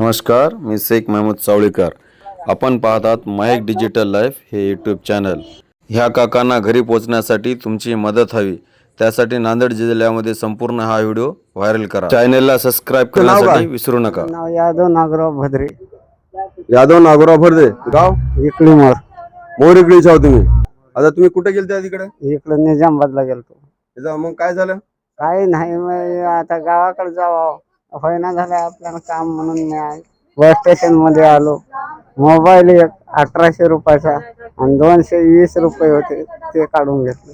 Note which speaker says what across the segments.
Speaker 1: नमस्कार मी शेख महमूद सावळीकर. आपण पाहतात महक डिजिटल लाईफ हे यूट्यूब चॅनल. ह्या काकांना घरी पोहोचण्यासाठी तुमची मदत हवी. त्यासाठी नांदेड जिल्ह्यामध्ये संपूर्ण हा व्हिडिओ व्हायरल करा. चॅनलला सबस्क्राईब करण्यासाठी विसरू नका.
Speaker 2: नाव यादव नागराव भद्रे.
Speaker 3: यादव नागोराव फर्दे गाव?
Speaker 2: इकडे मोर.
Speaker 3: मोर इकडे आहो तुम्ही. आता तुम्ही कुठे गेलते तिकडे
Speaker 2: इकडे? निजामाबादला गेलतो.
Speaker 3: मग काय झालं?
Speaker 2: काही नाही मग आता गावाकडे जावं. होईना झालं आपल्याला काम म्हणून मी आहे बस स्टेशनमध्ये आलो. मोबाईल एक अठराशे रुपयाचा आणि दोनशे वीस रुपये होते ते काढून घेतले.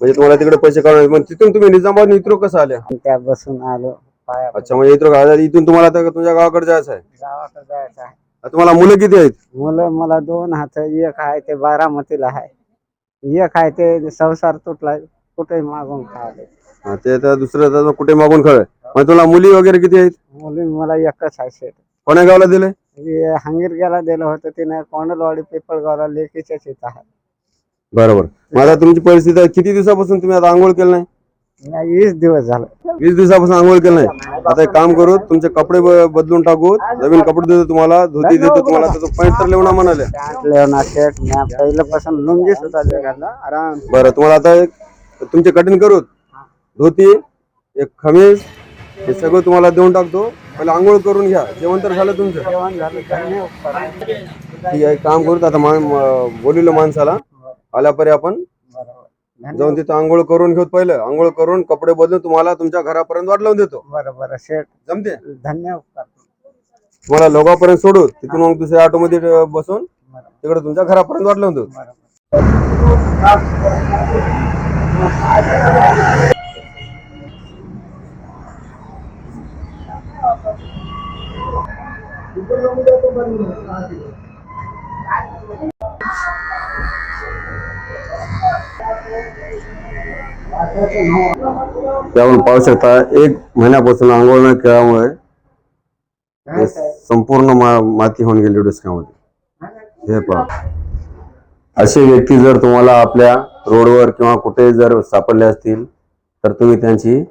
Speaker 3: म्हणजे तुम्हाला तिकडे पैसे काढून मग तिथून तुम्ही निजामाबाद इत्रो कसं आल्या?
Speaker 2: आणि त्या बसून आलो. पाया
Speaker 3: अच्छा म्हणजे इत्रो का इथून तुम्हाला आता तुमच्या गावाकडे जायचं आहे.
Speaker 2: गावाकडे जायचं आहे.
Speaker 3: आता तुम्हाला मुलं किती आहेत?
Speaker 2: मुलं मला दोन हात एक आहे ते बारामतीला आहे एक आहे ते संसार तुटला कुठे मागून खायला
Speaker 3: हा, ते आता दुसरं आता कुठे मागून खळ? मग तुला मुली वगैरे किती आहेत?
Speaker 2: मुली मला एकच आहे.
Speaker 3: कोण्या गावाला दिले?
Speaker 2: हे हंगीरग्याला दिलं होतं तिने कोंडलवाडी पिपळगावला इथं आहे.
Speaker 3: बरोबर. मग आता तुमची परिस्थिती आहे, किती दिवसापासून तुम्ही आता आंघोळ केलं नाही?
Speaker 2: नाही, वीस दिवस झालं.
Speaker 3: वीस दिवसापासून आंघोळ केलं नाही? आता एक काम करू तुमचे कपडे ब- बदलून टाकू. नवीन कपडे देतो तुम्हाला धोती देतो तुम्हाला त्याचं पॅन्ट तर लेवणा म्हणाले
Speaker 2: पॅन्ट लेवना शर्ट मी पहिल्यापासून लुंगी सुद्धा घातला आराम.
Speaker 3: बरं तुम्हाला आता एक तुमचे कटिंग करू? धोती एक खमीस हे सगळं तुम्हाला देऊन टाकतो. पहिले आंघोळ करून घ्या. जेवण तर झालं तुमचं. ठीक आहे काम करू आता मा- म- बोलिलो माणसाला. आल्यापरी आपण
Speaker 2: बरोबर
Speaker 3: जाऊन तिथं आंघोळ करून घेऊ पहिलं. आंघोळ करून कपडे बदलून तुम्हाला तुमच्या घरापर्यंत वाट लावून देतो.
Speaker 2: बरं बरं शेट
Speaker 3: जमते?
Speaker 2: धन्यवाद.
Speaker 3: तुम्हाला लोकांपर्यंत सोडू तिथून मग दुसऱ्या ऑटो मध्ये बसून तिकडे तुमच्या घरापर्यंत वाट लावून देऊ.
Speaker 2: बरं
Speaker 3: पाहू शकता एक महिन्यापासून आंघोळ न केल्यामुळे संपूर्ण मा- माती होऊन गेली डुसक्यामध्ये. हे पहा. असे व्यक्ती जर तुम्हाला आपल्या रोडवर किंवा कुठे जर सापडले असतील तर तुम्ही त्यांची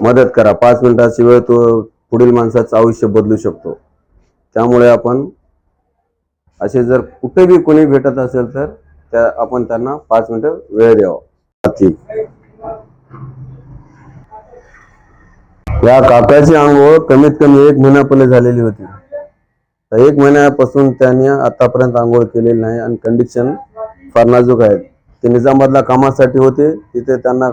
Speaker 3: मदत करा. पाच मिनिटाची वेळ तो पुढील माणसाचं आयुष्य बदलू शकतो. त्यामुळे आपण असे जर कुठे बी कोणी भेटत असेल तर त्या आपण त्यांना पाच मिनिटं वेळ द्यावा. या काकाची आंघोळ कमीत कमी एक महिना झालेली होती. तर एक महिन्यापासून त्यांनी आतापर्यंत आंघोळ केलेली नाही आणि कंडिशन फार नाजूक आहेत ते निजामाबादला कामासाठी होते. तिथे त्यांना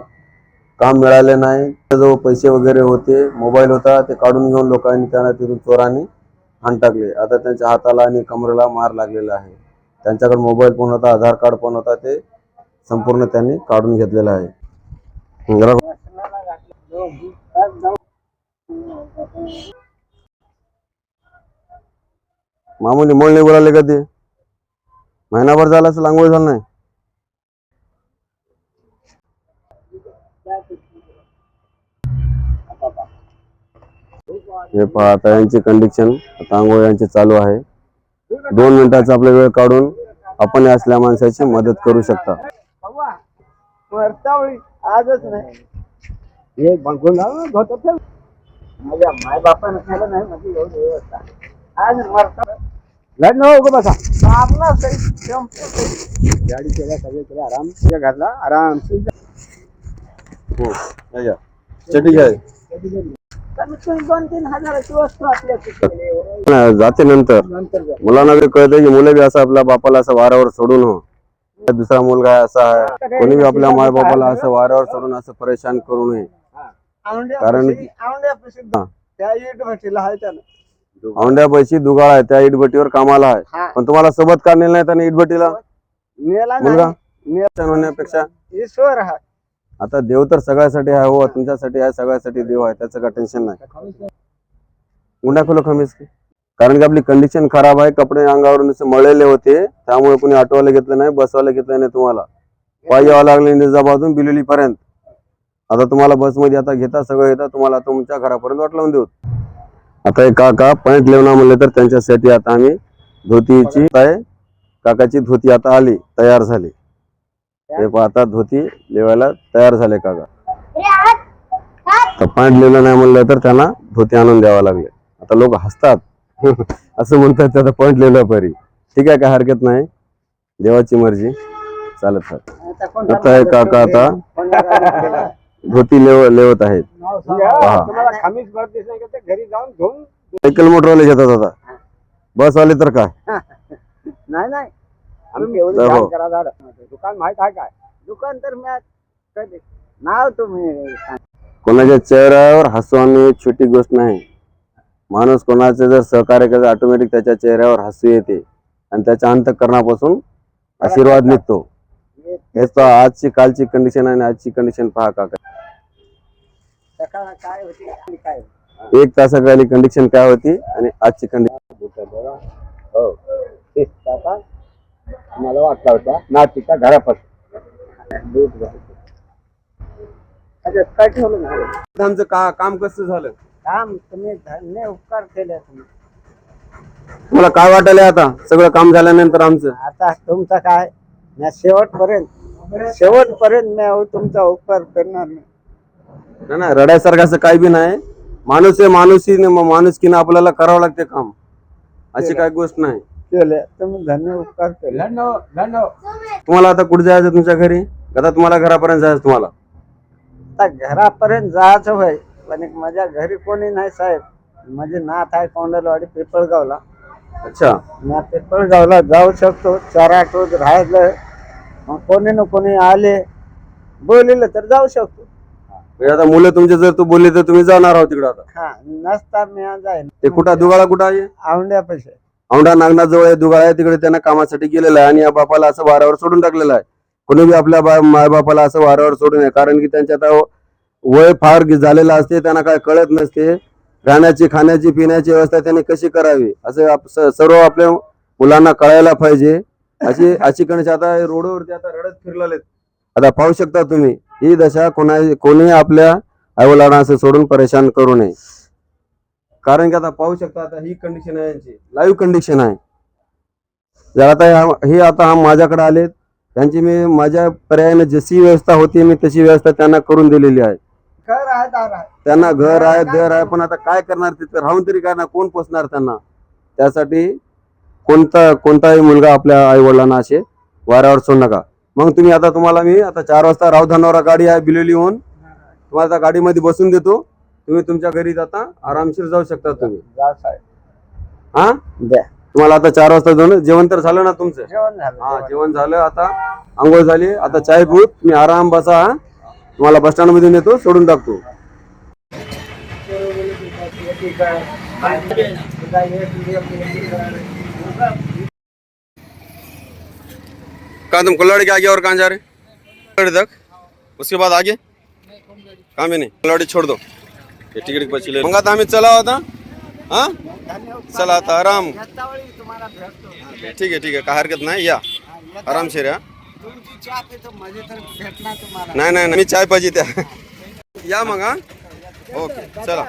Speaker 3: काम मिळाले नाही. त्याजवळ पैसे वगैरे होते. मोबाईल होता. ते काढून घेऊन लोकांनी त्यांना तिथून चोरांनी हाण टाकले आता त्यांच्या हाताला आणि कमरेला मार लागलेला आहे. त्यांच्याकडे मोबाईल पण होता आधार कार्ड पण होता ते संपूर्ण त्यांनी काढून घेतलेलं आहे. मामूली मोल नाही बोलाले का ते महिनाभर झाला असं आंघोळ झालं नाही? हे पहा आता यांची कंडिशन आता आंघोळ यांची चालू आहे. दोन मिनिटाचा आपला वेळ काढून आपण या असल्या माणसाची मदत करू शकता.
Speaker 2: आजच नाही. माझ्या माय बापानं केलं नाही माझी एवढी व्यवस्था आज मरता हो गं बसा? गाडी केल्या सगळे केल्या आराम. तुझ्या घरला आराम
Speaker 3: हो. चटी घ्या.
Speaker 2: कमीत कमी दोन तीन हजाराची वस्तू आपल्या तिथे.
Speaker 3: नाही, जाते नंतर.
Speaker 2: जा.
Speaker 3: मुलांना बी कळतं की मुलं बी असं आपल्या बापाला असं वाऱ्यावर सोडून हो. दुसरा मुलगा असा आहे. कोणी बी आपल्या माय बापाला असं वाऱ्यावर सोडून असं परेशान करू नये. कारण- हा.
Speaker 2: त्या भट्टीला आहे त्यानं.
Speaker 3: औंड्यापाशी दुगाळ आहे त्या इटभट्टीवर कामाला आहे.
Speaker 2: हा.
Speaker 3: पण तुम्हाला सोबत का नेलं नाही त्याने इटभट्टीला?
Speaker 2: मेला
Speaker 3: मुलगा?
Speaker 2: नाही.
Speaker 3: होण्यापेक्षा
Speaker 2: ईश्वर हा.
Speaker 3: आता देव तर सगळ्यासाठी आहे हो तुमच्यासाठी आहे सगळ्यासाठी देव आहे त्याचं काय टेन्शन नाही. उंडा खुलं खमीस की. कारण की आपली कंडिशन खराब आहे कपडे अंगावरून मळलेले होते त्यामुळे कोणी ऑटोवाला घेतलं नाही बसवायला घेतलं नाही तुम्हाला. पाय यावं लागले निजामाबादून बिलोली पर्यंत. आता तुम्हाला बसमध्ये आता घेता सगळं येतात तुम्हाला तुमच्या घरापर्यंत वाट लावून देऊ. आता हे काका पॉईंट लेवना म्हणले तर त्यांच्यासाठी आता आम्ही धोतीची आहे काकाची धोती आता आली तयार झाली. हे पाहता आता धोती लिवायला तयार झाले काका. तर पॅन्ट लिहिलं नाही म्हणलं तर त्यांना धोती आणून द्यावं लागले. आता लोक हसतात. असं म्हणतात त्याचा पॉईंट लिहिलं परी. ठीक आहे काय हरकत नाही. देवाची मर्जी. चालत राहत
Speaker 2: आता
Speaker 3: हे काका आता धोती लेव लेवत आहेत. सायकल मोटरवाले घेतात आता. बसवाले तर काय?
Speaker 2: नाही नाही. आम्ही एवढी
Speaker 3: हो.
Speaker 2: काम करा झालं. दुकान माहीत आहे काय? दुकान तर मी कधी? नाव तुम्ही सांग.
Speaker 3: कोणाच्या चेहऱ्यावर हसू आणि छोटी गोष्ट नाही. माणूस कोणाचे जर सहकार्य करत ऑटोमॅटिक त्याच्या चेहऱ्यावर हसू येते. आणि त्याच्या अंतकरणापासून आशीर्वाद निघतो. हेच तर आजची कालची कंडिशन आणि आजची कंडिशन पहा काका.
Speaker 2: सकाळ काय होती? आणि काय होती.
Speaker 3: एक तासाखाली कंडिशन काय होती आणि आजची कंडिशन
Speaker 2: हो. मला वाटला होता नातीच्या घरापासून. अच्छा, काय ठेवलं नाही?
Speaker 3: आमचं का काम कसं झालं?
Speaker 2: काम तुम्ही धन्य उपकार केले तुम्ही.
Speaker 3: तुम्हाला काय वाटलं आता? सगळं काम झाल्यानंतर आमचं?
Speaker 2: आता तुमचं काय? मी शेवटपर्यंत शेवटपर्यंत मी अहो तुमचा उपकार करणार नाही.
Speaker 3: नाही नाही रडायसारखं असं काही बी नाही. माणूस आहे माणुसी माणुसकीनं आपल्याला करावं लागते काम. अशी काही गोष्ट नाही.
Speaker 2: केले तुम्ही धन्य उपकार केले.
Speaker 3: तुम्हाला आता कुठे जायचं तुमच्या घरी? आता तुम्हाला घरापर्यंत जायचं तुम्हाला.
Speaker 2: आता घरापर्यंत जायचं होय पण एक माझ्या घरी कोणी नाही साहेब. माझे नाथ आहे कोंडलवाडी पिपळगावला.
Speaker 3: अच्छा.
Speaker 2: मी पिपळगावला जाऊ शकतो चार आठ रोज राहिलं मग कोणी ना कोणी आले बोलिलं तर जाऊ शकतो.
Speaker 3: म्हणजे आता मुलं तुमचे जर तू बोलले तर तुम्ही जाणार आहोत तिकडे आता.
Speaker 2: हा नसता मी जाईल
Speaker 3: ते कुठं दुगाळा कुठं आहे?
Speaker 2: आवड्या पैसे
Speaker 3: औंढा नागनाथ जवळ आहे, आहे तिकडे त्यांना कामासाठी गेलेला आहे आणि या बापाला असं वारावर सोडून टाकलेलं आहे. कोणी बी आपल्या बा मायबापाला असं वारावर सोडू नये कारण की त्यांच्या आता वय फार झालेलं असते त्यांना काय कळत नसते. राहण्याची खाण्याची पिण्याची व्यवस्था त्यांनी कशी करावी? असं आप- सर्व आपल्या मुलांना कळायला पाहिजे. अशी अशी कणशी आता रोडवरती आता रडत फिरलेले आता पाहू शकता तुम्ही ही दशा कोणा कोणी आपल्या आईवडिलांना असं सोडून परेशान करू नये. कारण की आता पाहू शकता आता ही कंडिशन आहे यांची. लाईव्ह कंडिशन आहे. जर आता हे आता माझ्याकडे आलेत त्यांची मी माझ्या पर्यायाने जशी व्यवस्था होती मी तशी व्यवस्था त्यांना करून दिलेली आहे.
Speaker 2: घर आहे दार आहे.
Speaker 3: त्यांना घर आहे दर आहे पण आता काय करणार तिथं राहून तरी काय ना कोण पोचणार त्यांना? त्यासाठी कोणता कोणताही मुलगा आपल्या आई वडिलांना असे वाऱ्यावर सोड नका. मग तुम्ही आता तुम्हाला मी आता चार वाजता रावधानावर गाडी आहे बिलोलीहून तुम्हाला गाडीमध्ये बसून देतो. तुम्ही तुमच्या घरी जाता आरामशीर जाऊ शकता तुम्ही.
Speaker 2: जा साहेब.
Speaker 3: हा?
Speaker 2: द्या.
Speaker 3: तुम्हाला आता चार वाजता जाऊन जेवण तर झालं ना तुमचं?
Speaker 2: जेवण झालं
Speaker 3: हा जेवण. झालं आता आंघोळ झाली आता चाय पिऊ तुम्ही आराम बसा हा. तुम्हाला बस स्टँडमध्ये नेतो सोडून टाकतो. कहा तुम कुल्लाड़ी के आगे और कहाँ जा रहे? कुल्लाड़ी तक? उसके बाद आगे? कहाँ नहीं? कुल्लाड़ी छोड़ दो। ते टिकट पची मग आता आम्ही चला आता. हा? चला आता आराम. ठीक आहे ठीक आहे. काय हरकत नाही या. आरामशीर या नाही नाही नाही, मी चाय पाहिजे त्या. या मग हा. ओके चला.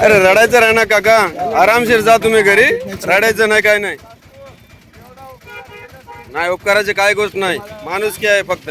Speaker 3: अरे रडायचं राहणार काका आरामशीर जा तुम्ही घरी. रडायचं नाही काय नाही. नाही उपकाराची काय गोष्ट नाही. माणूस की आहे फक्त.